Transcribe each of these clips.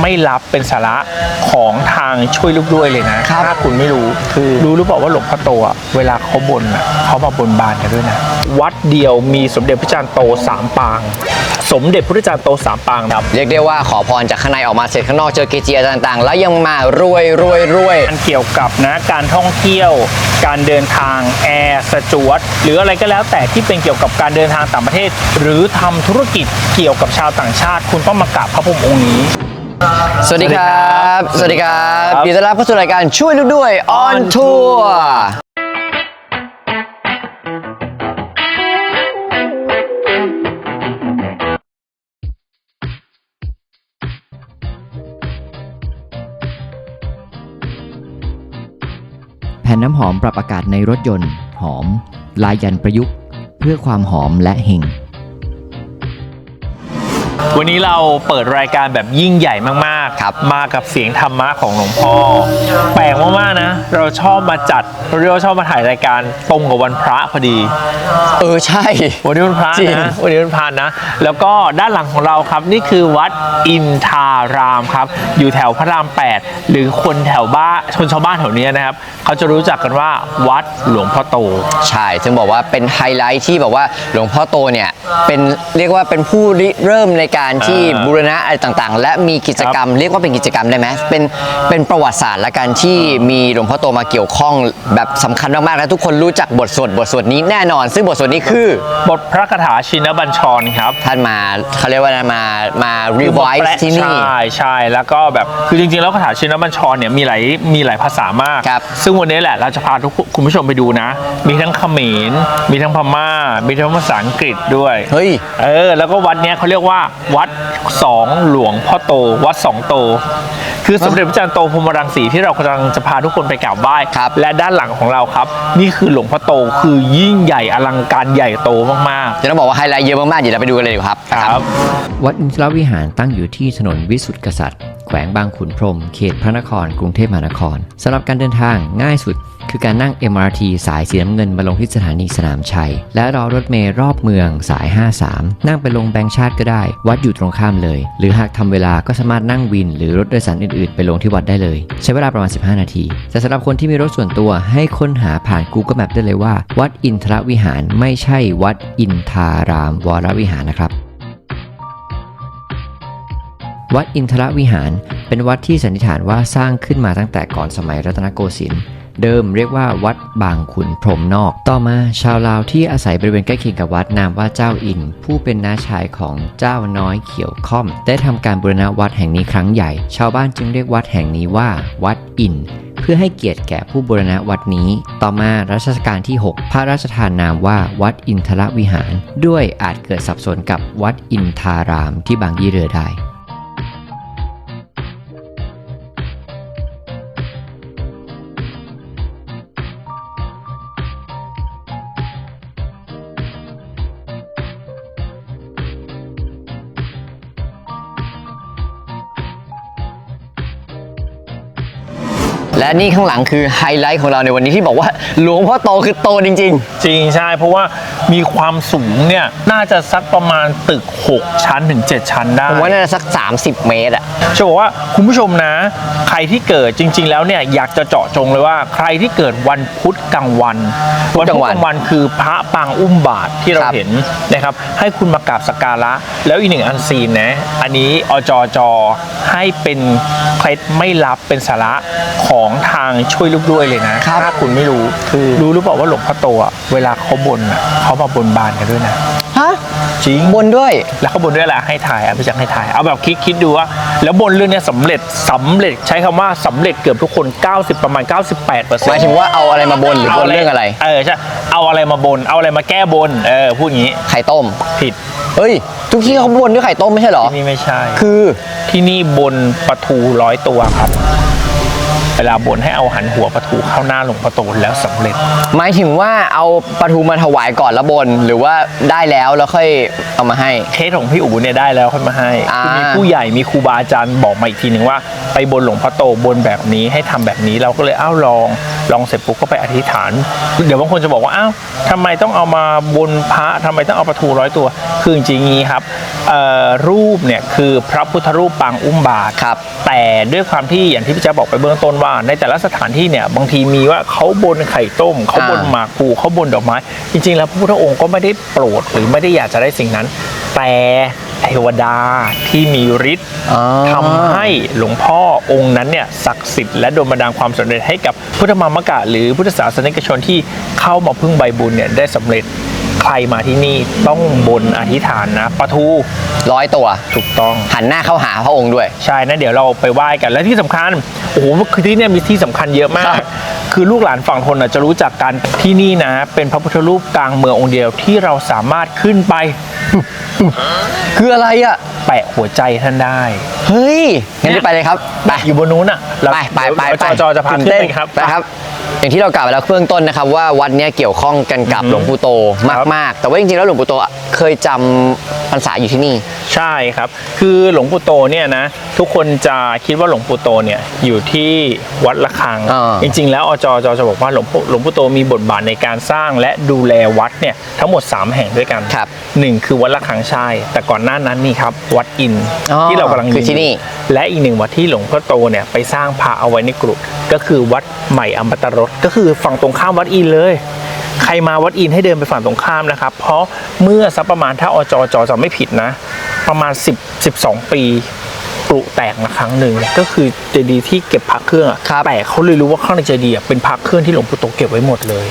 ไม่ลับเป็นสาระของทางช่วยลูกด้วยเลยนะครับถ้าคุณไม่รู้คือรู้หรือเปล่าว่าหลวงพ่อโตอะเวลาเขาบนอะเขามาบนบานกันด้วยนะ วัดเดียวมีสมเด็จพระจารย์โตสามปาง สมเด็จพระจารย์โตสามปางครับเรียกได้ว่าขอพรจากข้างในออกมาเสร็จข้างนอกเจอเกจิอาจารย์ต่างๆ แล้วยังมารวยรวยรวยการเกี่ยวกับนะการท่องเที่ยวการเดินทางแอร์สจวตหรืออะไรก็แล้วแต่ที่เป็นเกี่ยวกับการเดินทางต่างประเทศ หรือทำธุรกิจเกี่ยวกับชาวต่างชาติ คุณต้องมากราบพระพรหมองค์นี้ สวัสดีครับ สวัสดีครับครับยินดีต้อนรับเข้าสู่รายการช่วยลูกด้วยออนทัวร์แผ่นน้ำหอมปรับอากาศในรถยนต์ หอม ลายยันประยุกต์ เพื่อความหอมและเฮง วันนี้เราเปิดรายการแบบยิ่งใหญ่มากๆ ครับ มากับเสียงธรรมะของหลวงพ่อ แปลกมากๆนะ เราชอบมาจัดเราเรียกว่าชอบมาถ่ายรายการตรงกับวันพระพอดี เออใช่ วันนี้วันพระจริง นะวันนี้วันพระนะ แล้วก็ด้านหลังของเราครับนี่คือวัดอินทารามครับ อยู่แถวพระราม 8 หรือคนแถวบ้านชนชาวบ้านแถวเนี้ยนะครับ เขาจะรู้จักกันว่าวัดหลวงพ่อโต ใช่ซึ่งบอกว่าเป็นไฮไลท์ที่แบบว่าหลวงพ่อโตเนี่ยเป็นเรียกว่าเป็นผู้ริเริ่มในการที่อ่าบูรณะอะไรต่างๆ และมีกิจกรรมเรียกว่าเป็นกิจกรรมได้ไหมเป็นเป็นประวัติศาสตร์ละกันที่มีหลวงพ่อโตมาเกี่ยวข้องแบบสำคัญมากๆและทุกคนรู้จักบทสวดบทสวดนี้แน่นอน ซึ่งบทสวดนี้คือบทพระคาถาชินบัญชรครับท่านมาเขาเรียกว่ามามารีไวคือมาแปลซ์ที่นี่ ใช่ใช่แล้วก็แบบคือจริงๆ แล้วคาถาชินบัญชรเนี่ยมีหลายมีหลายภาษามาก ครับ ซึ่งวันนี้แหละเราจะพาทุกคุณผู้ชมไปดูนะ มีทั้งเขมรมีทั้งพม่า มีทั้งภาษาอังกฤษด้วยเฮ้ย เออแล้วก็วัดเนี้ยเขาเรียกว่าวัดสองหลวงพ่อโตวัดสองโตคือสมเด็จพระจันทร์โตพรหมรังสีที่เรากำลังจะพาทุกคนไปกราบไหว้ครับ และด้านหลังของเราครับ นี่คือหลวงพ่อโตคือยิ่งใหญ่อลังการใหญ่โตมากจะต้องบอกว่าไฮไลท์เยอะมากๆเดี๋ยวเราไปดูกันเลยดีกว่าครับ ๆ ครับ วัดอินทรวิหารตั้งอยู่ที่ถนนวิสุทธิกษัตริย์ แขวงบางขุนพรหมเขตพระนครกรุงเทพมหานครสำหรับการเดินทางง่ายสุด คือการนั่ง MRT สายสีน้ำเงินมาลงที่สถานีสนามชัย และรอรถเมล์รอบเมืองสาย 53 นั่งไปลงแบงค์ชาติก็ได้ วัดอยู่ตรงข้ามเลย หรือหากทำเวลาก็สามารถนั่งวิน หรือรถโดยสารอื่นๆ ไปลงที่วัดได้เลย ใช้เวลาประมาณ 15 นาที แต่สำหรับคนที่มีรถส่วนตัวให้ค้นหาผ่าน Google Map ได้เลยว่า วัดอินทรวิหารไม่ใช่วัดอินทารามวรวิหารนะครับวัดอินทรวิหาร เป็นวัดที่สันนิษฐานว่าสร้างขึ้นมาตั้งแต่ก่อนสมัยรัตนโกสินทร์ เดิมเรียกว่าวัดบางขุนพรหมนอก ต่อมาชาวลาวที่อาศัยบริเวณใกล้เคียงกับวัดนามว่าเจ้าอิน ผู้เป็นน้าชายของเจ้าน้อยเขียวค่อม ได้ทำการบูรณะวัดแห่งนี้ครั้งใหญ่ ชาวบ้านจึงเรียกวัดแห่งนี้ว่า วัดอินเพื่อให้เกียรติแก่ผู้บูรณะวัดนี้ ต่อมารัชกาลที่ 6 พระราชทานนามว่าวัดอินทรวิหาร ด้วยอาจเกิดสับสนกับวัดอินทารามที่บางยี่เรือได้ และนี่ข้างหลังคือไฮไลท์ของเราในวันนี้ที่บอกว่าหลวงพ่อโตคือโตจริง จริงใช่ เพราะว่ามีความสูงเนี่ย น่าจะสักประมาณตึก 6 ชั้นถึง 7 ชั้นได้ ๆ ผมว่าน่าจะสัก 30 เมตรอะ จะบอกว่าคุณผู้ชมนะ ใครที่เกิดจริง ๆ แล้วเนี่ยอยากจะเจาะจงเลยว่า ใครที่เกิดวันพุธกลางวันพุธกลางวันกลางวันคือพระปางอุ้มบาทที่เราครับ เห็นนะครับ ให้คุณมากราบสักการะ แล้วอีกหนึ่งอันซีนนะอันนี้อจจให้เป็นเคล็ดไม่ลับเป็นสาระของทางช่วยลูกด้วยเลยนะ ครับ ถ้าคุณไม่รู้คือรู้หรือเปล่าว่าหลวงพ่อโตอะเวลาเขาบนอะเขามาบนบานกันด้วยนะ ฮะจริง บนด้วย แล้วเขาบนด้วยอะไรให้ถ่ายอะพี่แจักให้ถ่าย เอาแบบคิดคิดดูว่า แล้วบนเรื่องเนี้ยสำเร็จสำเร็จใช้คำว่าสำเร็จเกือบทุกคน 90 ประมาณ 98เปอร์เซ็นหมายต์ถึงว่าเอาอะไรมาบนหรือบนเรื่องอะไร เออใช่เอาอะไรมาบน เอาอะไรมาแก้บน เออพูดงี้ไข่ต้ม ผิดเฮ้ย ทุกที่เขาบนด้วยไข่ต้มไม่ใช่เหรอ ที่นี่ไม่ใช่ คือ ที่นี่บนปลาทูร้อยตัวครับ เวลาบนให้เอาหันหัวปลาทูเข้าหน้าหลวงพ่อโตแล้วสำเร็จ หมายถึงว่าเอาปลาทูมาถวายก่อนแล้วบน หรือว่าได้แล้วแล้วค่อยเอามาให้เคสของพี่อู๋เนี่ยได้แล้วค่อยมาให้อ่าคือมีผู้ใหญ่มีครูบาอาจารย์บอกมาอีกทีหนึ่งว่าไปบนหลวงพ่อโตบนแบบนี้ให้ทำแบบนี้เราก็เลยอ้าวลองลองเสร็จปุ๊บก็ไปอธิษฐาน เดี๋ยวบางคนจะบอกว่าอ้าวทำไมต้องเอามาบนพระทำไมต้องเอาปลาทูร้อยตัว คือจริงๆงี้ครับเอ่อ รูปเนี่ยคือพระพุทธรูปปางอุ้มบาตรครับแต่ด้วยความที่อย่างที่พี่แจ๊คบอกไปเบื้องต้นว่า ในแต่ละสถานที่เนี่ยบางทีมีว่าเขาบนไข่ต้มเขาบนอ่าหมากภูเขาบนดอกไม้ จริง ๆ แล้วพระพุทธองค์ก็ไม่ได้โปรดหรือไม่ได้อยากจะได้สิ่งนั้น แต่เทวดาที่มีฤทธิ์อ๋อทำให้หลวงพ่อองค์นั้นเนี่ยศักดิ์สิทธิ์และโดนบันดาลความสำเร็จให้กับพุทธมามกะ หรือพุทธศาสนิกชนที่เข้ามาพึ่งใบบุญเนี่ยได้สำเร็จ ใครมาที่นี่ต้องบนอธิษฐานนะปะทูร้อยตัวถูกต้อง หันหน้าเข้าหาพระองค์ด้วย ใช่นะเดี๋ยวเราไปไหว้กันและที่สำคัญโอ้โหคือที่เนี่ยมีที่สำคัญเยอะมาครักบคือลูกหลานฝั่งทนน่ะจะรู้จักกันที่นี่นะ เป็นพระพุทธรูปกลางเมืององค์เดียวที่เราสามารถขึ้นไป คืออะไรอะ แปะหัวใจท่านได้ เฮ้ย งั้นรีบไปเลยครับไป อยู่บนนู้นอะเราไปไปไปเดี๋ยวไปจอจอจะพาตื่นขึ้นเต้นไปครับไปครับ อย่างที่เรากล่าวไปแล้วเบื้องต้นนะครับ ว่าวัดเนี้ยเกี่ยวข้องกันกับหลวงปู่โตครับมาก ๆ แต่ว่าจริงๆแล้วหลวงปู่โตเคยจำพรรษาอยู่ที่นี่ ใช่ครับ คือหลวงปู่โตเนี่ยนะ ทุกคนจะคิดว่าหลวงปู่โตเนี่ยอยู่ที่วัดละคัง อ่า จริง ๆ แล้วอจจจะบอกว่าหลวงปู่หลวงปู่โตมีบทบาทในการสร้างและดูแลวัดเนี่ยทั้งหมด 3 แห่งด้วยกันครับ หนึ่งคือวัดละคังใช่แต่ก่อนหน้านั้นนี่ครับวัดอินทร์อ๋อที่เรากำลังคือที่นี่ และอีกหนึ่งวัดที่หลวงพ่อโตเนี่ยไปสร้างพระเอาไว้ในกรุก็คือวัดใหม่อมตะรสก็คือฝั่งตรงข้ามวัดอินทร์เลย ใครมาวัดอินทร์ให้เดินไปฝั่งตรงข้ามนะครับ เพราะเมื่อสักประมาณถ้าอจจจะไม่ผิดนะ ประมาณ 10 12 ปีปลุแตกมาครั้งหนึ่งก็คือเจดีย์ที่เก็บพระเครื่องอะครับ แต่เขาเลยรู้ว่าข้างในเจดีย์อะเป็นพระเครื่องที่หลวงปู่โตเก็บไว้หมดเลย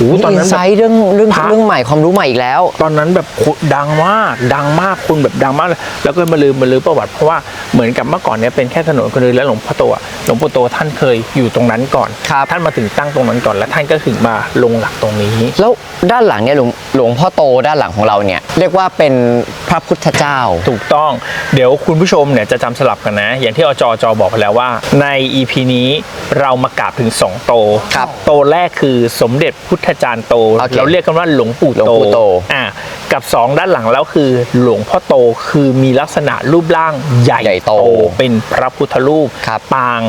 โอ้โหตอนอินั้นนไซแบบต์เรื่องเรื่องพระเรื่องใหม่ความรู้ใหม่อีกแล้ว ตอนนั้นแบบดังมากดังมากคนแบบดังมากเลยแล้วก็มาลืมมาลืมประวัติเพราะว่าเหมือนกับเมื่อก่อนเนี่ยเป็นแค่ถนนคนเดินและหลวงพ่อโตอะหลวงพ่อโตท่านเคยอยู่ตรงนั้นก่อนครับท่านมาถึงตั้งตรงนั้นก่อน แล้วท่านก็ถึงมาลงหลักตรงนี้ แล้วด้านหลังเนี่ยหลวงหลวงพ่อโตด้านหลังของเราเนี่ยเรียกว่าเป็นพระพุทธเจ้าถูกต้อง เดี๋ยวคุณผู้ชมเนี่ยจะจำสลับกันนะ อย่างที่อจจบอกไปแล้วว่า ใน EP นี้เรามากราบถึง 2 โตครับโตแรกคือสมเด็จพุทธจารย์โต โอเคเราเรียกกันว่าหลวงปู่หลวงปู่โต อะกับ2ด้านหลังแล้วคือ หลวงพ่อโตคือมีลักษณะรูปร่างใหญ่ใหญ่โตเป็นพระพุทธรูปครับปาง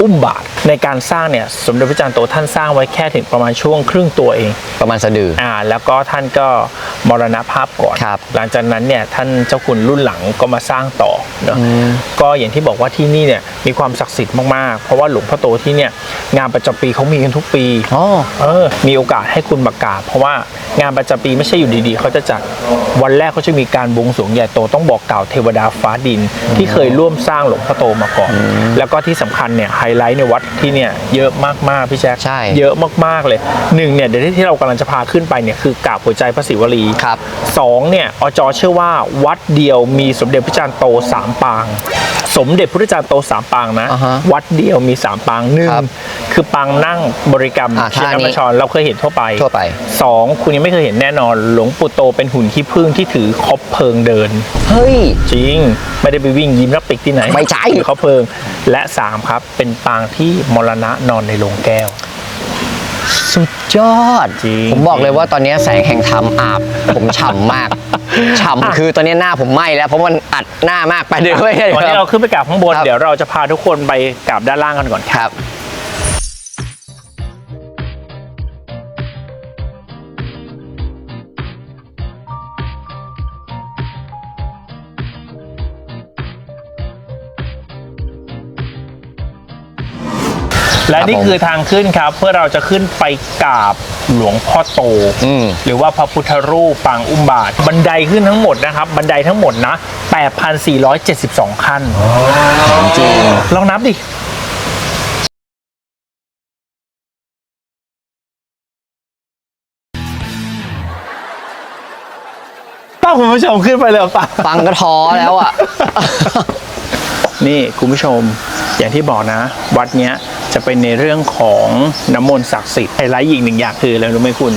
อุ้มบาทในการสร้างเนี่ยสมเด็จพระจารย์โตท่านสร้างไว้แค่ถึงประมาณช่วงครึ่งตัวเอง ประมาณสะดือ อ่าแล้วก็ท่านก็มรณภาพก่อน ครับ หลังจากนั้นเนี่ยท่านเจ้าคุณรุ่นหลังก็มาสร้างต่อเนาะก็อย่างที่บอกว่าที่นี่เนี่ยมีความศักดิ์สิทธิ์มากๆ เพราะว่าหลวงพ่อโตที่เนี่ยงานประจำปีเขามีกันทุกปี อ๋อ เออมีโอกาสให้คุณมากราบเพราะว่างานประจำปีไม่ใช่อยู่ดีๆ เขาจะจัดวันแรกเขาจะมีการบวงสรวงใหญ่โตต้องบอกกล่าวเทวดาฟ้าดินที่เคยร่วมสร้างหลวงพ่อโตมาก่อน แล้วก็ที่สำคัญเนี่ยไฮไลท์ในวัดที่เนี่ยเยอะมากๆพี่แจ๊คใช่ เยอะมากๆเลยหนึ่งเนี่ยเดี๋ยวที่เรากำลังจะพาขึ้นไปเนี่ยคือกราบหัวใจพระศิวลี ครับ สองเนี่ยอจเชื่อว่าวัดเดียวมีสมเด็จพระจารย์โตสามปาง สมเด็จพระจารย์โตสามปางนะ อ่าฮะวัดเดียวมีสามปางหนึ่งครับคือปางนั่งบริกรรมอ่าเชียท่านี้นบัญชรเราเคยเห็นทั่วไปทั่วไปสองคุณยังไม่เคยเห็นแน่นอน หลวงปู่โตเป็นหุ่นขี้ผึ้งที่ถือคบเพลิงเดิน เฮ้ย จริง ไม่ได้ไปวิ่งยิ้มรับปิกที่ไหนไม่ใช่ถือคบเพลิง และสามครับ เป็นปางที่มรณะนอนในโรงแก้ว สุดยอด จริง ผมบอกเลยว่าตอนนี้แสงแห่งธรรมอาบ ผมฉ่ำมาก ฉ่ำคือตอนนี้หน้าผมไหม้แล้วเพราะมันอัดหน้ามากไปเดี๋ยวไม่ได้ก่อนที่เราขึ้นไปกราบข้างบนครับเดี๋ยวเราจะพาทุกคนไปกราบด้านล่างกันก่อนครับ และครับนี่ผมคือทางขึ้นครับ เพื่อเราจะขึ้นไปกราบหลวงพ่อโต อืม หรือว่าพระพุทธรูปปางอุ้มบาท บันไดขึ้นทั้งหมดนะครับ บันไดทั้งหมดนะ 8,472 ขั้นจริงลองนับดิ ป้าคุณผู้ชมขึ้นไปเลยป่ะ ฟังก็ท้อแล้วอะ นี่คุณผู้ชมอย่างที่บอกนะ วัดเนี้ยจะเป็นในเรื่องของน้ำมนต์ศักดิ์สิทธิ์ไฮไลท์อีกหนึ่งอย่างคืออะไรรู้ไหมคุณ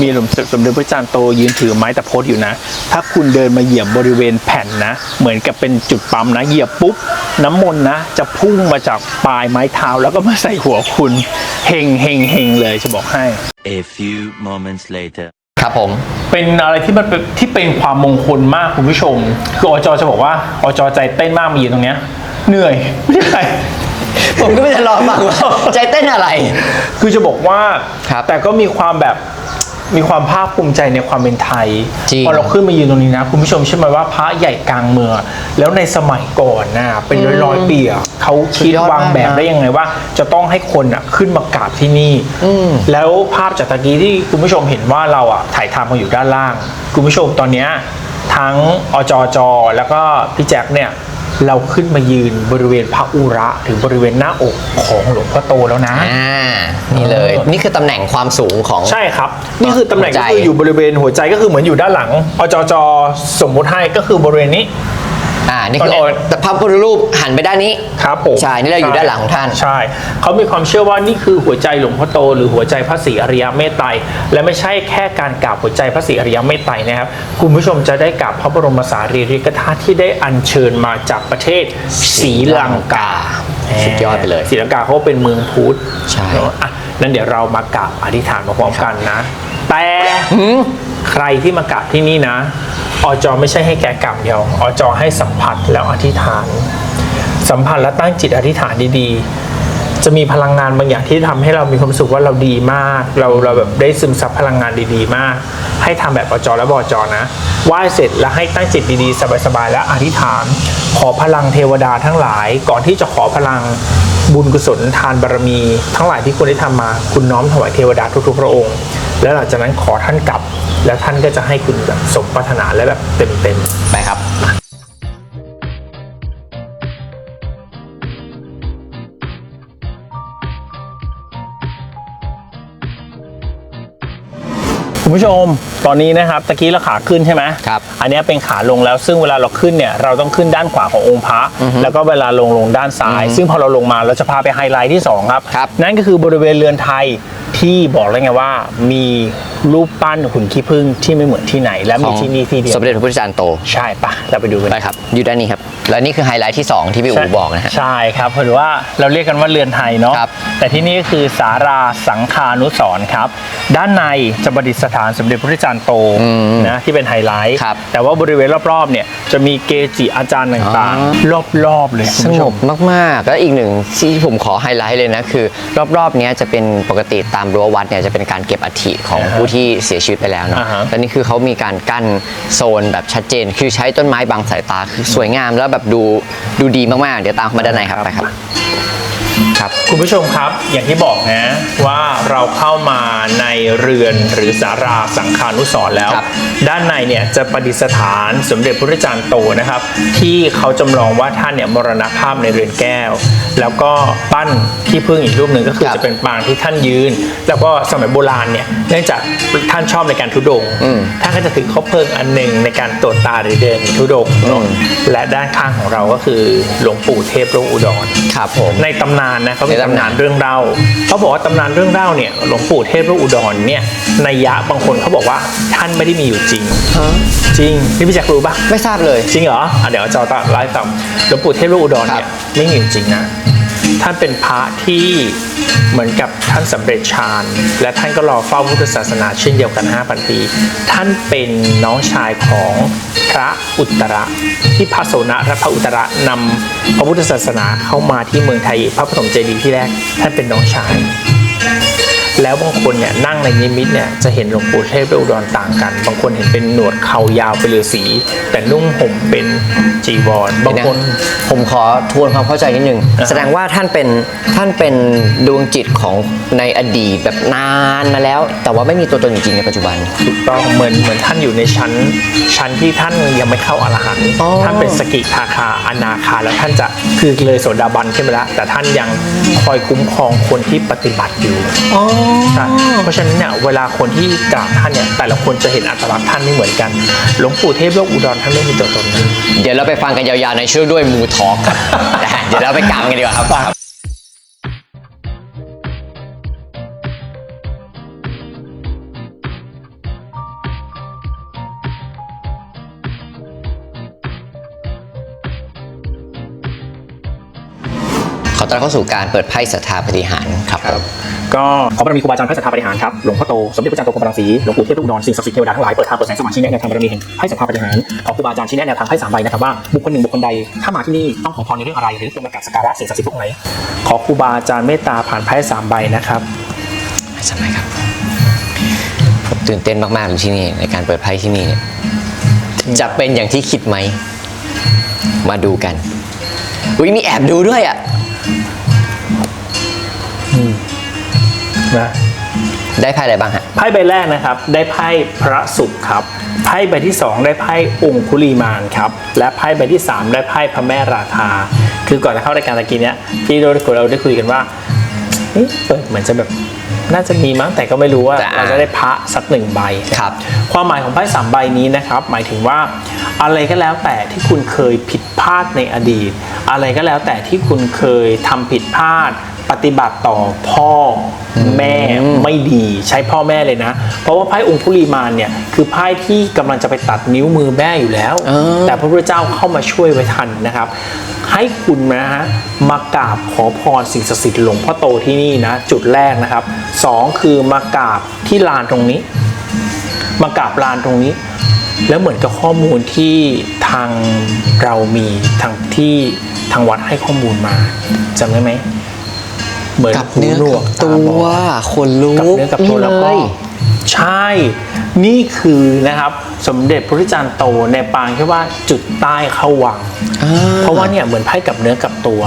มีหลวงสมเด็จพระจารย์โตยืนถือไม้ตะพดอยู่นะ ถ้าคุณเดินมาเหยียบบริเวณแผ่นนะ เหมือนกับเป็นจุดปั๊มนะ เหยียบปุ๊บ น้ำมนต์นะ จะพุ่งมาจากปลายไม้เท้าแล้วก็มาใส่หัวคุณเฮงเฮงเฮงเลยจะบอกให้ A few moments later. ครับผม เป็นอะไรที่มันเป็นที่เป็นความมงคลมากคุณผู้ชม คืออจจะบอกว่าอจใจเต้นมากมายืนตรงเนี้ย เหนื่อยไม่ใช่ ผมก็ไม่ได้รอฟังว่าใจเต้นอะไร คือจะบอกว่า ครับแต่ก็มีความแบบ มีความภาคภูมิใจในความเป็นไทยจริง พอเราขึ้นมายืนตรงนี้นะคุณผู้ชมเชื่อไหมว่าพระใหญ่กลางเมืองแล้วในสมัยก่อนนะเป็นร้อยร้อยๆปีอะเขาคิดสุดยอดวางแบบมากนะได้ยังไงว่า จะต้องให้คนอะขึ้นมากราบที่นี่แล้วภาพจากตะกี้ที่คุณผู้ชมเห็นว่าเราอะถ่ายทำกันอยู่ด้านล่าง คุณผู้ชมตอนเนี้ยทั้งอจจแล้วก็พี่แจ็คเนี่ย เราขึ้นมายืนบริเวณพระอุระถึงบริเวณหน้าอกของหลวงพ่อโตแล้วนะ อ่า นี่เลย นี่คือตำแหน่งความสูงของ ใช่ครับ นี่คือตำแหน่งหัวใจ ก็คืออยู่บริเวณหัวใจก็คือเหมือนอยู่ด้านหลังอจจสมมุติให้ก็คือบริเวณนี้ อ่านี่คือตอนนี้โอแต่พระพุทธรูปหันไปด้านนี้ครับผมใช่นี่เราอยู่ด้านหลังของท่าน ใช่ เขามีความเชื่อว่านี่คือหัวใจหลวงพ่อโต หรือหัวใจพระศรีอริยเมตไตรและไม่ใช่แค่การกราบหัวใจพระศรีอริยเมตไตรนะครับ คุณผู้ชมจะได้กราบพระบรมสารีริกธาตุที่ได้อัญเชิญมาจากประเทศศรีลังกาสุดยอดไปเลยศรีลังกาเขาเป็นเมืองพุทธใช่ เนอะอะนั้นเดี๋ยวเรามากราบอธิษฐานมาพร้อมกันนะ แต่ ใครที่มากราบที่นี่นะ อจอไม่ใช่ให้แกกรรมเดียวอจอให้สัมผัสแล้วอธิษฐาน สัมผัสและตั้งจิตอธิษฐานดีๆ จะมีพลังงานบางอย่างที่ทำให้เรามีความสึกว่าเราดีมาก เราเราแบบได้ซึมซับพลังงานดีๆ มาก ให้ทำแบบอจอและบจอนะไหว้เสร็จแล้วให้ตั้งจิตดีๆ สบายๆและอธิษฐาน ขอพลังเทวดาทั้งหลาย ก่อนที่จะขอพลังบุญกุศลทานบารมี ทั้งหลายที่คุณได้ทำมา คุณน้อมถวายเทวดาทุกๆพระองค์ แล้วหลังจากนั้นขอท่านกลับ แล้วท่านก็จะให้คุณแบบสมปรารถนาและแบบเต็มๆไปครับคุณผู้ชมตอนนี้นะครับตะกี้เราขาขึ้นใช่ไหมครับอันเนี้ยเป็นขาลงแล้วซึ่งเวลาเราขึ้นเนี่ยเราต้องขึ้นด้านขวาขององค์พระแล้วก็เวลาลงลงด้านซ้าย ซึ่งพอเราลงมาเราจะพาไปไฮไลท์ที่สองครับครับนั่นก็คือบริเวณเรือนไทย ที่บอกแล้วไงว่ามีรูปปั้นหุ่นขี้ผึ้งที่ไม่เหมือนที่ไหน และมีที่นี่ที่เดียวสมเด็จพระพุทธจารย์โต ใช่ปะเราไปดูกันไปครับ อยู่ด้านนี้ครับ และนี่คือไฮไลท์ที่ 2 ที่พี่อู๋บอกนะฮะ ใช่ครับหรือว่าเราเรียกกันว่าเรือนไทยเนาะครับแต่ที่นี่ก็คือสาราสังคานุสรณ์ครับ ด้านในจะประดิษฐานสมเด็จพระพุทธจารย์โตนะที่เป็นไฮไลท์ครับแต่ว่าบริเวณรอบๆเนี่ยจะมีเกจิอาจารย์ต่างๆ รอบๆเลยคุณสผู้งชบมมากๆ แล้วอีกหนึ่งที่ผมขอไฮไลท์เลยนะคือ รอบๆเนี้ยจะเป็นปกติตามรั้ววัดเนี่ยจะเป็นการเก็บอัฐิของอ่าฮะผู้ที่เสียชีวิตไปแล้วเนาะอ่าฮะแล้วนี่คือเขามีการกั้นโซนแบบชัดเจน คือใช้ต้นไม้บังสายตาคือสวยงามแล้วแบบดูดูดีมากๆ เดี๋ยวตามเข้ามาด้านในครับไปครับ ครับคุณผู้ชมครับอย่างที่บอกนะว่าเราเข้ามาในเรือนหรือสาราสังคานุสรณ์แล้ว ครับ ด้านในเนี่ยจะประดิษฐานสมเด็จพระพุทธจารย์โตนะครับ ที่เขาจำลองว่าท่านเนี่ยมรณภาพในเรือนแก้ว แล้วก็ปั้นที่พึ่งอีกรูปหนึ่งก็คือครับจะเป็นปางที่ท่านยืน แล้วก็สมัยโบราณเนี่ยเนื่องจากท่านชอบในการทุดงค์อืมท่านก็จะถือข้าวเพลิงอันหนึ่งในการตรวจตาหรือเดินทุดงค์เนอะอืม และด้านข้างของเราก็คือหลวงปู่เทพโลกอุดร ครับผม ในตำนานนะเขามีในตำนานตำนานเรื่องเล่าเขาบอกว่าตำนานเรื่องเล่าเนี่ยหลวงปู่เทพพระอุดรเนี่ยในยยะบางคนเขาบอกว่าท่านไม่ได้มีอยู่จริง จริงนี่พี่แจ็ครู้ปะไม่ทราบเลย จริงเหรออะเดี๋ยวอาจารย์ตาไล่าให้ฟังหลวงปู่เทพพระอุดรเนี่ยไม่มีอยู่จริงนะ ท่านเป็นพระที่เหมือนกับท่านสำเร็จฌานและท่านก็รอเฝ้าพุทธศาสนาเช่นเดียวกัน 5,000 ปี ท่านเป็นน้องชายของพระอุตระที่พระโสนะและพระอุตระนำพระพุทธศาสนาเข้ามาที่เมืองไทยพระปฐมเจดีย์ที่แรกท่านเป็นน้องชาย แล้วบางคนเนี่ยนั่งในนิมิตเนี่ยจะเห็นหลวงปู่เทพและอุดรต่างกัน บางคนเห็นเป็นหนวดเขายาวเป็นฤาษีแต่นุ่งห่มเป็นจีวรบางคน ผมขอทวนความเข้าใจนิดนึงอ่าฮะแสดงว่าท่านเป็นท่านเป็นดวงจิตของในอดีตแบบนานมาแล้ว แต่ว่าไม่มีตัวตนจริงๆในปัจจุบันถูกต้องเหมือนเหมือนท่านอยู่ในชั้น ชั้นที่ท่านยังไม่เข้าอรหันต์อ๋อท่านเป็นสกิทาคาอนาคาแล้วท่านจะคือเลยโสดาบันขึ้นไปแล้วแต่ท่านยังคอยคุ้มครองคนที่ปฏิบัติอยู่ใช่เพราะฉะนั้นเนี่ยเวลาคนที่กราบท่านเนี่ยแต่ละคนจะเห็นอัตลักษณ์ท่านไม่เหมือนกันหลวงปู่เทพโลกอุดรท่านไม่มีตัวตนนะ เดี๋ยวเราไปฟังกันยาวๆในช่วงด้วยมูทอกเดี๋ยวเราไปกามกันดีกว่าครับ ต้อนรับเข้าสู่การเปิดไพ่ศรัทธาปฏิหารครับผมก็ขอบารมีครูบาอาจารย์พระสัทธาบริหารครับหลวงพ่อโตสมเด็จพระจันทร์โตพรหมรังสีหลวงปู่เทพอุดรสิ่งศักดิ์สิทธิ์เทวดาทั้งหลายเปิดทางเปิดแสงสว่างชี้แนะแนวทางบารมีแห่งให้สัทธาบริหารขอครูบาอาจารย์ชี้แนะแนวทางให้สามใบนะครับว่าบุคคลหนึ่งบุคคลใดถ้ามาที่นี่ต้องขอพรในเรื่องอะไรหรือควรมากราบสักการะสิ่งศักดิ์สิทธิ์ทุกไหนขอครูบาอาจารย์เมตตาผ่านไพ่สามใบนะครับให้สมัยครับตื่นเต้นมากๆเลยที่นี่ในการเปิดไพ่ที่นี่เนี่ยจะเป็นอย่างที่คิดไหมมาดูกันอุ้ยมีแอบดูด้วยอะ นะได้ไพ่อะไรบ้างฮะ ไพ่ใบแรกนะครับ ได้ไพ่พระศุกร์ครับ ไพ่ใบที่ 2 ได้ไพ่องคุลีมานครับ และไพ่ใบที่ 3 ได้ไพ่พระแม่ราคา คือก่อนจะเข้ารายการตะกี้เนี้ยที่เราได้คุยเราได้คุยกันว่าเอ๊ะเปิดเหมือนจะแบบน่าจะมีมั้งแต่ก็ไม่รู้ว่าแต่เราจะได้พระสักหนึ่งใบครับ ความหมายของไพ่สามใบนี้นะครับ หมายถึงว่าอะไรก็แล้วแต่ที่คุณเคยผิดพลาดในอดีต อะไรก็แล้วแต่ที่คุณเคยทำผิดพลาดป ฏิบัติต่อพ่อแม่ไม่ดีใช้พ่อแม่เลยนะ เพราะว่าไพ่องคุลีมานเนี่ยคือไพ่ที่กำลังจะไปตัดนิ้วมือแม่อยู่แล้วเออแต่พระพุทธเจ้าเข้ามาช่วยไว้ทันนะครับ ให้คุณนะฮะมากราบขอพรสิ่งศักดิ์สิทธิ์หลวงพ่อโตที่นี่นะ จุดแรกนะครับสองคือมากราบที่ลานตรงนี้ มากราบลานตรงนี้ แล้วเหมือนกับข้อมูลที่ทางเรามีทางที่ทางวัดให้ข้อมูลมาจำได้ไหม เหมือนกับเนื้อหูหนวกับตาตับวอดคนลุกกับเนื้อกับตัวนี่แล้วก็เลยใช่ นี่คือนะครับสมเด็จพระพุทธจารย์โตในปางแค่ว่าจุดใต้เข้าวังอ่เพราะว่าเนี่ยเหมือนไพ่กับเนื้อกับตัว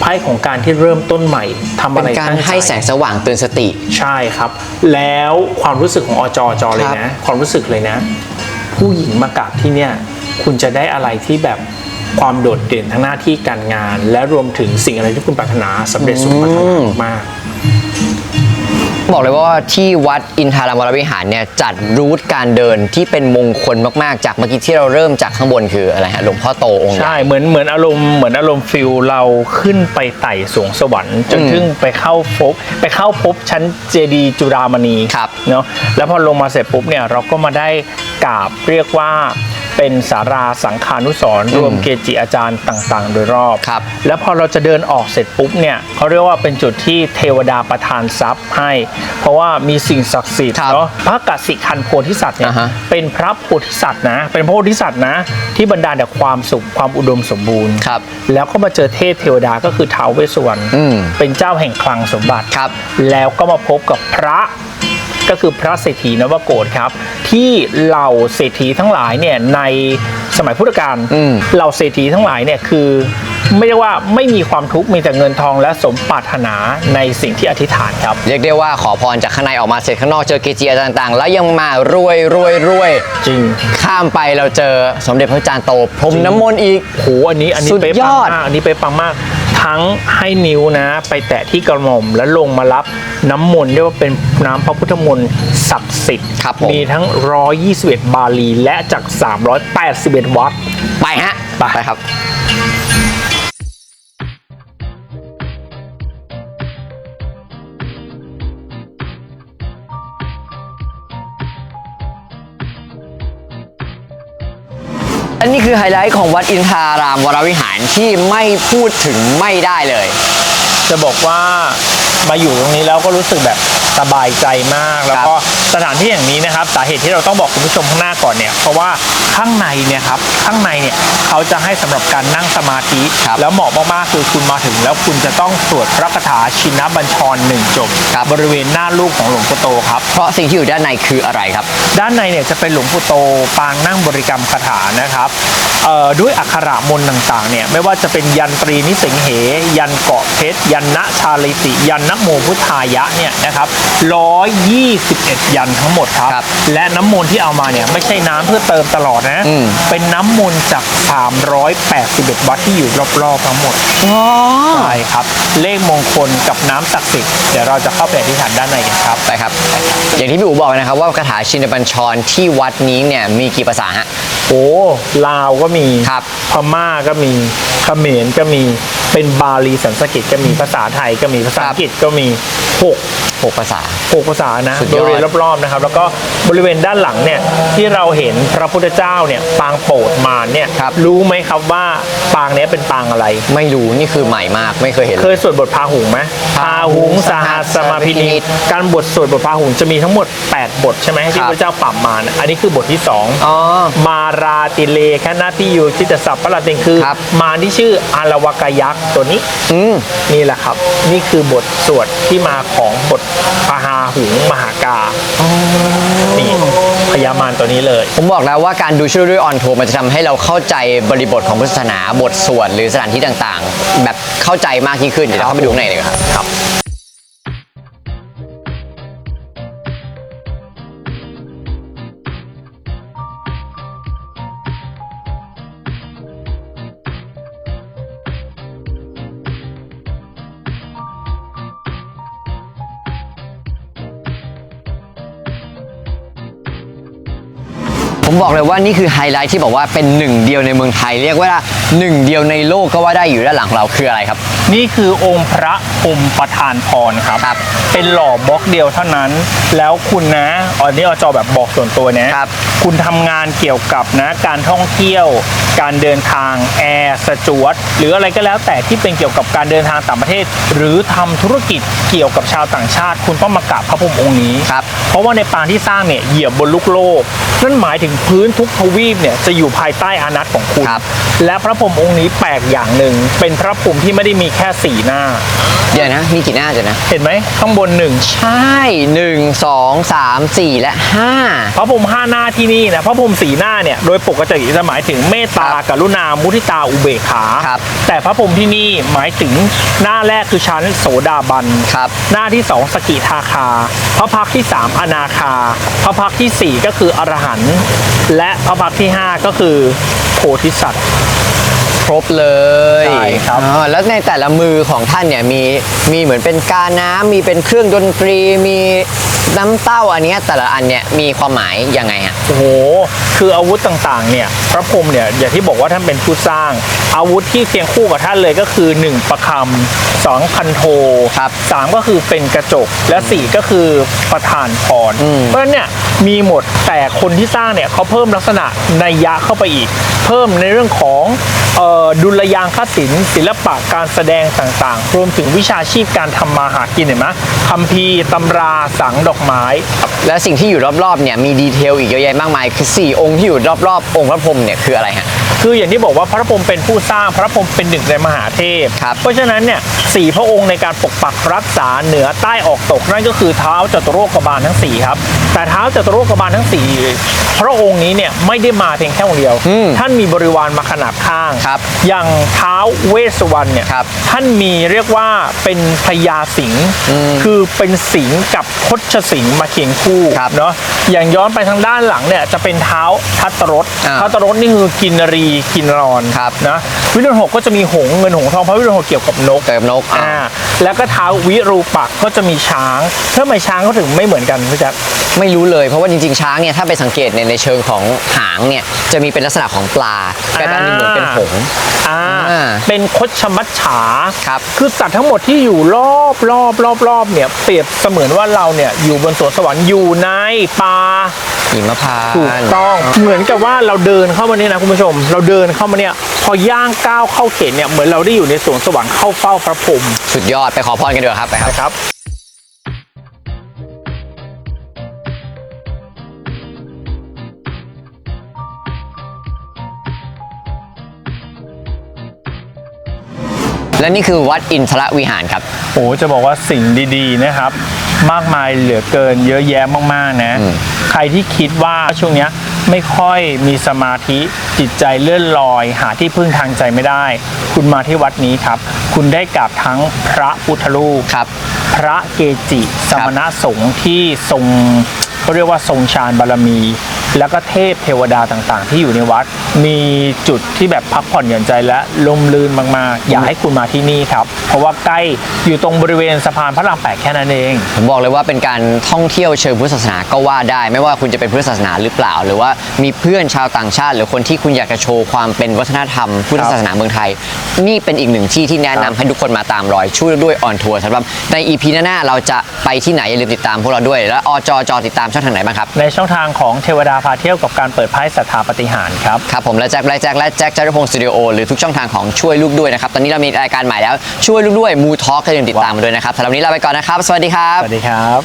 ไพ่ของการที่เริ่มต้นใหม่ทำเป็อะนไรการตั้งใจให้แสงสว่างเตือนสติ ใช่ครับ แล้วความรู้สึกของอจอจอเลยนะ ความรู้สึกเลยนะ ผู้หญิงมากราบที่เนี่ย คุณจะได้อะไรที่แบบ ความโดดเด่นทั้งหน้าที่การงาน และรวมถึงสิ่งอะไรที่คุณปรารถนาสำเร็จสมปรารถนามาก บอกเลยว่าที่วัดอินทารามวรวิหารเนี่ยจัดรูทการเดินที่เป็นมงคลมากๆ จากเมื่อกี้ที่เราเริ่มจากข้างบนคืออะไรฮะหลวงพ่อโตองค์ใหญ่ ใช่เหมือนเหมือนอารมณ์เหมือนอารมณ์ฟิลเราขึ้นไปไต่สวงสวรรค์ จนอืมถึงไปเข้าพบไปเข้าพบชั้นเจดีย์จุฬามณีครับ เนาะแล้วพอลงมาเสร็จปุ๊บเนี่ยเราก็มาได้กราบเรียกว่า เป็นสาราสังขานุสรณ์รวมเกจิอาจารย์ต่างๆ โดยรอบ ครับแล้วพอเราจะเดินออกเสร็จปุ๊บเนี่ยเขาเรียกว่าเป็นจุดที่เทวดาประทานทรัพย์ให้ เพราะว่ามีสิ่งศักดิ์สิทธิ์ครับเนาะพระกสิคันโพธิสัตว์เนี่ยอ่าฮะ เป็นพระโพธิสัตว์นะ เป็นพระโพธิสัตว์นะ ที่บรรดาลแต่ความสุขความอุดมสมบูรณ์ ครับ แล้วก็มาเจอเทพเทวดาก็คือท้าวเวสสวรรณอืมเป็นเจ้าแห่งคลังสมบัติ ครับแล้วก็มาพบกับพระ ก็คือพระเศรษฐีนวโกฏครับ ที่เหล่าเศรษฐีทั้งหลายเนี่ยในสมัยพุทธกาลอืมเหล่าเศรษฐีทั้งหลายเนี่ยคือไม่ได้ว่าไม่มีความทุกข์มีแต่เงินทองและสมปรารถนาในสิ่งที่อธิษฐานครับ เรียกได้ว่าขอพรจากข้างในออกมาเสร็จข้างนอกเจอเกจิอาจารย์ต่างๆ แล้วยังมารวยรวยรวยจริง ข้ามไปเราเจอสมเด็จพระอาจารย์โตพรมน้ำมนต์อีกโหอันนี้อันนี้สุดเป๊ะยปังอดมากอันนี้เป๊ะปังมาก ทั้งให้นิ้วนะ ไปแตะที่กระหม่อมแล้วลงมารับน้ำมนต์เรียกว่าเป็นน้ำพระพุทธมนต์ศักดิ์สิทธิ์ครับผม มีทั้ง 121 บาลีและจาก 381 วัด ไปฮะ ไปไปครับ อันนี้คือไฮไลท์ของวัดอินทารามวรวิหารที่ไม่พูดถึงไม่ได้เลย จะบอกว่ามาอยู่ตรงนี้แล้วก็รู้สึกแบบสบายใจมากแล้วก็ สถานที่อย่างนี้นะครับ สาเหตุที่เราต้องบอกคุณผู้ชมข้างหน้าก่อนเนี่ยเพราะว่าข้างในเนี่ยครับข้างในเนี่ยเขาจะให้สำหรับการนั่งสมาธิครับแล้วเหมาะมากๆคือคุณมาถึง แล้วคุณจะต้องสวดพระคาถาชินบัญชรหนึ่งจบครับบริเวณหน้าลูกของหลวงพ่อโตครับเพราะสิ่งที่อยู่ด้านในคืออะไรครับ ด้านในเนี่ยจะเป็นหลวงปู่โตปางนั่งบริกรรมคาถานะครับเอ่อด้วยอักขระมนต์ต่างๆเนี่ยไม่ว่าจะเป็นยันตรีนิสิงเห ยันเกาะเพชรยันณชาลิติ ยันนะโมพุทธายะเนี่ยนะครับ121ยันทั้งหมดครับ ครับและน้ำมนต์ที่เอามาเนี่ยไม่ใช่น้ำเพื่อเติมตลอดนะ อืม เป็นน้ำมนต์จาก 381 วัดที่อยู่รอบๆทั้งหมดอ๋อใช่ครับ เลขมงคลกับน้ำศักดิ์สิทธิ์เดี๋ยวเราจะเข้าไปอธิษฐานด้านในกันครับ ไปครับ อย่างที่พี่อู๋บอกนะครับว่าคาถาชินบัญชรที่วัดนี้เนี่ยมีกี่ภาษาฮะ โอ้ลาวก็มีครับพม่าก็มีเขมรก็มี เป็นบาลีสันสกฤตก็มีภาษาไทยก็มีภาษาอังกฤษก็มีหก หกภาษาหกภาษานะสุดบยอด ริเวณรอบๆนะครับ แล้วก็บริเวณด้านหลังเนี่ยที่เราเห็นพระพุทธเจ้าเนี่ยปางโปรดมารเนี่ยครับรู้ไหมครับว่าปางเนี้ยเป็นปางอะไร ไม่รู้นี่คือใหม่มากไม่เคยเห็น เคยสวดบทพาหุงไหมพาหุงสหัสสมาพินิการบทสวดบทพาหุงจะมีทั้งหมด 8 บทใช่ไหมที่ครับพระเจ้าปรับมานะอันนี้คือบทที่ 2 อ๋อ มาราติเลคณะพิยูชิตสัพพะลาติงคือ ครับ มารที่ชื่ออารวากายักษ์ตัวนี้ อืม นี่แหละครับ นี่คือบทสวดที่มาของบทพาหาหุงมหากานี่พญามารตัวนี้เลย ผมบอกแล้วว่าการดูช่วยด้วยออนทัวร์มันจะทำให้เราเข้าใจบริบทของพุทธศาสนาบทสวดหรือสถานที่ต่างๆ แบบเข้าใจมากยิ่งขึ้นเดี๋ยวเราเข้าไปดูข้างในเลยครับ ผมบอกเลยว่านี่คือไฮไลท์ที่บอกว่าเป็นหนึ่งเดียวในเมืองไทย เรียกว่าหนึ่งเดียวในโลกก็ว่าได้อยู่ด้านหลังของเราคืออะไรครับ นี่คือองค์พระพรหมประธานพรครับครับ เป็นหล่อบล็อกเดียวเท่านั้น แล้วคุณนะอันนี้เอาจอแบบบอกส่วนตัวนะครับ คุณทำงานเกี่ยวกับนะการท่องเที่ยว การเดินทางแอร์สจวตหรืออะไรก็แล้วแต่ที่เป็นเกี่ยวกับการเดินทางต่างประเทศ หรือทำธุรกิจเกี่ยวกับชาวต่างชาติ คุณต้องมากราบพระพรหมองค์นี้ครับเพราะว่าในปางที่สร้างเนี่ยเหยียบบนลูกโลกนั่นหมายถึงพื้นทุกทวีปเนี่ยจะอยู่ภายใต้อานัตของคุณ ครับ และพระพรหมองค์นี้แปลกอย่างหนึ่ง เป็นพระพรหมที่ไม่ได้มีแค่สีหน้า เดี๋ยวนะ มีกี่หน้าเดี๋ยวนะ เห็นไหมข้างบนหนึ่งใช่หนึ่งสองสามสี่และห้า พระพรหมห้าหน้าที่นี่นะพระพรหมสีหน้าเนี่ยโดยปกติจะหมายถึงเมตตากรุณามุทิตาอุเบกขา ครับ แต่พระพรหมที่นี่หมายถึงหน้าแรกคือชั้นโสดาบัน ครับ หน้าที่สองสกิทาคา พระพักตร์ที่สามอนาคา พระพักตร์ที่สี่ก็คืออรหันต์และพระพัตรที่ห้าก็คือโพธิสัตว์ รบเลยใช่ครับ อ๋อแล้วในแต่ละมือของท่านเนี่ยมีมีเหมือนเป็นกาน้ำมีเป็นเครื่องดนตรีมีน้ำเต้าอันเนี้ยแต่ละอันเนี่ยมีความหมายยังไงฮะ โอ้โห คืออาวุธต่างๆ เนี่ย พระพรหมเนี่ย อย่างที่บอกว่าท่านเป็นผู้สร้าง อาวุธที่เคียงคู่กับท่านเลยก็คือ 1 ประคำสองพันโทครับ สามก็คือเป็นกระจก และ 4 ก็คือประธานพรอืมเพราะฉะนั้นเนี่ย มีหมด แต่คนที่สร้างเนี่ยเขาเพิ่มลักษณะนัยยะเข้าไปอีก เพิ่มในเรื่องของ เอ่อดุลยางคศิลป์ศิลปะการแสดงต่างๆ รวมถึงวิชาชีพการทำมาหากินเห็นไหมคัมภีร์ตำราสังดอกไม้ และสิ่งที่อยู่รอบๆเนี่ยมีดีเทลอีกเยอะแยะมากมาย คือ 4 องค์ที่อยู่รอบๆ องค์พระพรหมเนี่ยคืออะไรฮะ คืออย่างที่บอกว่าพระพรหมเป็นผู้สร้างพระพรหมเป็นหนึ่งในมหาเทพ ครับ เพราะฉะนั้นเนี่ยสี่พระองค์ในการปกปักรักษาเหนือใต้ออกตกนั่นก็คือเท้าจตุโลกบาลทั้งสี่ครับ แต่เท้าจตุโลกบาลทั้งสี่พระองค์นี้เนี่ยไม่ได้มาเพียงแค่องค์เดียว อืมท่านมีบริวารมาขนาบข้าง ครับอย่างเท้าเวสสุวรรณเนี่ยครับท่านมีเรียกว่าเป็นพญาสิงห์อืมคือเป็นสิงห์กับคดชสิงห์มาเคียงคู่ครับ เนาะ อย่างย้อนไปทางด้านหลังเนี่ยจะเป็นเท้าทัตตรสอ่าทัตตรสนี่คือกินรีกินรอนครับนะวิรุณหกก็จะมีหงส์เงินหงส์ทองเพราะวิรุณหกเกี่ยวกับนกเติมนกอ่า อ่าแล้วก็เท้าวิรูปักษ์ก็จะมีช้างทำไมช้างเขาถึงไม่เหมือนกันพี่แจ๊ค ไม่รู้เลยเพราะว่าจริงๆ ช้างเนี่ยถ้าไปสังเกตในในเชิงของหางเนี่ยจะมีเป็นลักษณะของปลาแต่ด้านนี้เหมือนเป็นหงส์ อ่าอ่าเป็นคดชมัจฉาครับคือสัตว์ทั้งหมดที่อยู่รอบรอบรอบรอบเนี่ยเปรียบเสมือนว่าเราเนี่ยอยู่บนสวนสวรรค์อยู่ในป่าหิมพานต์ถูกต้องเหมือนกับว่าเราเดินเข้ามาเนี่ยนะคุณผู้ชม เราเดินเข้ามาเนี่ยพอย่างก้าวเข้าเขตเนี่ยเหมือนเราได้อยู่ในสวนสวรรค์เข้าเฝ้าพระพรหมสุดยอดไปขอพรกันดีกว่าครับไปครับ และนี่คือวัดอินทรวิหารครับ โอ้จะบอกว่าสิ่งดีๆนะครับ มากมายเหลือเกินเยอะแยะมากๆนะ อืม ใครที่คิดว่าช่วงเนี้ยไม่ค่อยมีสมาธิจิตใจเลื่อนลอย หาที่พึ่งทางใจไม่ได้ คุณมาที่วัดนี้ครับ คุณได้กราบทั้งพระพุทธรูป ครับ พระเกจิ สมณสงฆ์ที่ทรงเขาเรียกว่าทรงฌานบารมี แล้วก็เทพเทวดาต่างๆ ที่อยู่ในวัด มีจุดที่แบบพักผ่อนหย่อนใจและลมลื่นมากๆ อยากให้คุณมาที่นี่ครับ เพราะว่าใกล้อยู่ตรงบริเวณสะพานพระรามแปดแค่นั้นเอง ผมบอกเลยว่าเป็นการท่องเที่ยวเชิงพุทธศาสนาก็ว่าได้ ไม่ว่าคุณจะเป็นพุทธศาสนาหรือเปล่า หรือว่ามีเพื่อนชาวต่างชาติ หรือคนที่คุณอยากจะโชว์ความเป็นวัฒนธรรมพุทธศาสนาเมืองไทย นี่เป็นอีกหนึ่งที่ที่แนะนำให้ทุกคนมาตามรอยช่วยด้วยออนทัวร์สำหรับใน EP หน้าๆเราจะไปที่ไหนอย่าลืมติดตามพวกเราด้วย และอจจติดตามช่องทางไหนบ้างครับในช่องทางของเทวดาพาเที่ยวกับการเปิดไพ่ศรัทธาปฏิหารย์ครับ ครับผมและแจ็คและแจ็คและแจ็คจารุพงศ์สตูดิโอหรือทุกช่องทางของช่วยลูกด้วยนะครับ ตอนนี้เรามีรายการใหม่แล้วช่วยลูกด้วยมูทอล์กให้ลืมติดตามมาด้วยนะครับสำหรับวันนี้ลาไปก่อนนะครับ สวัสดีครับ สวัสดีครับ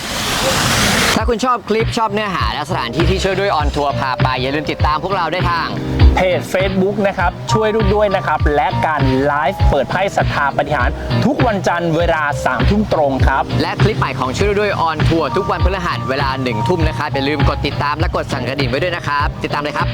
ถ้าคุณชอบคลิปชอบเนื้อหาและสถานที่ที่ช่วยด้วยออนทัวร์พาไปอย่าลืมติดตามพวกเราได้ทาง เพจ Facebook นะครับ ช่วยด้วยนะครับ และการไลฟ์เปิดไพ่ศรัทธาปฏิหารทุกวันจันทร์เวลา3ทุ่มตรงครับ และคลิปใหม่ของช่วยด้วยออนทัวร์ทุกวันพฤหัสเวลาหนึ่งทุ่มนะครับอย่าลืมกดติดตามและกดสั่นกระดิ่งไว้ด้วยนะครับ ติดตามเลยครับ